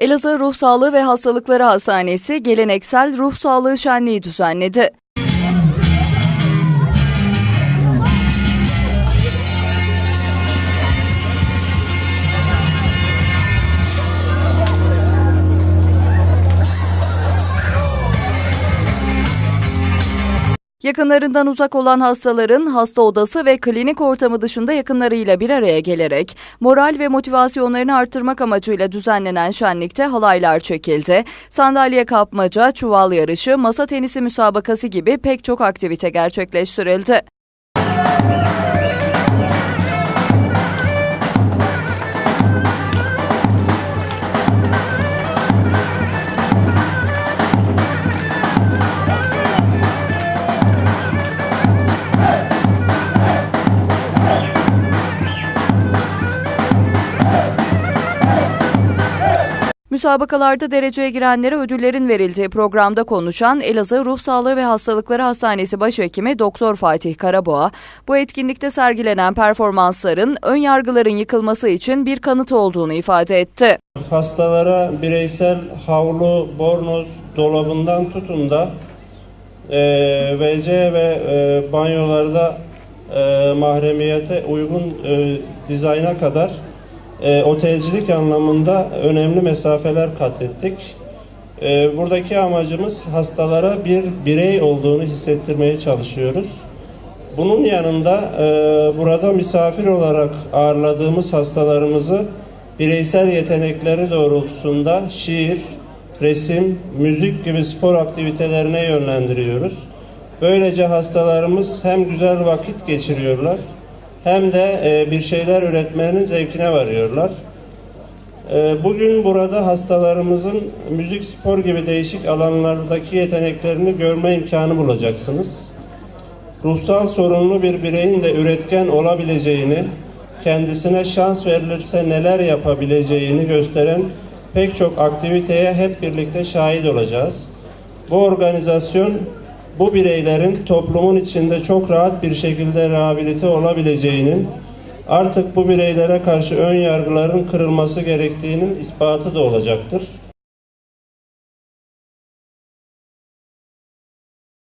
Elazığ Ruh Sağlığı ve Hastalıkları Hastanesi geleneksel ruh sağlığı şenliği düzenledi. Yakınlarından uzak olan hastaların hasta odası ve klinik ortamı dışında yakınlarıyla bir araya gelerek moral ve motivasyonlarını arttırmak amacıyla düzenlenen şenlikte halaylar çekildi. Sandalye kapmaca, çuval yarışı, masa tenisi müsabakası gibi pek çok aktivite gerçekleştirildi. Müsabakalarda dereceye girenlere ödüllerin verildiği programda konuşan Elazığ Ruh Sağlığı ve Hastalıkları Hastanesi Başhekimi Doktor Fatih Karaboğa, bu etkinlikte sergilenen performansların ön yargıların yıkılması için bir kanıt olduğunu ifade etti. Hastalara bireysel havlu, bornoz dolabından tutun da e, WC ve e, banyolarda e, mahremiyete uygun e, dizayna kadar e, otelcilik anlamında önemli mesafeler kat ettik. E, buradaki amacımız hastalara bir birey olduğunu hissettirmeye çalışıyoruz. Bunun yanında e, burada misafir olarak ağırladığımız hastalarımızı bireysel yetenekleri doğrultusunda şiir, resim, müzik gibi spor aktivitelerine yönlendiriyoruz. Böylece hastalarımız hem güzel vakit geçiriyorlar hem de e, bir şeyler üretmenin zevkine varıyorlar. E, Bugün burada hastalarımızın müzik, spor gibi değişik alanlardaki yeteneklerini görme imkanı bulacaksınız ruhsal sorunlu bir bireyin de üretken olabileceğini, kendisine şans verilirse neler yapabileceğini gösteren pek çok aktiviteye hep birlikte şahit olacağız. Bu organizasyon bu bireylerin toplumun içinde çok rahat bir şekilde rehabilite olabileceğinin, artık bu bireylere karşı ön yargıların kırılması gerektiğinin ispatı da olacaktır.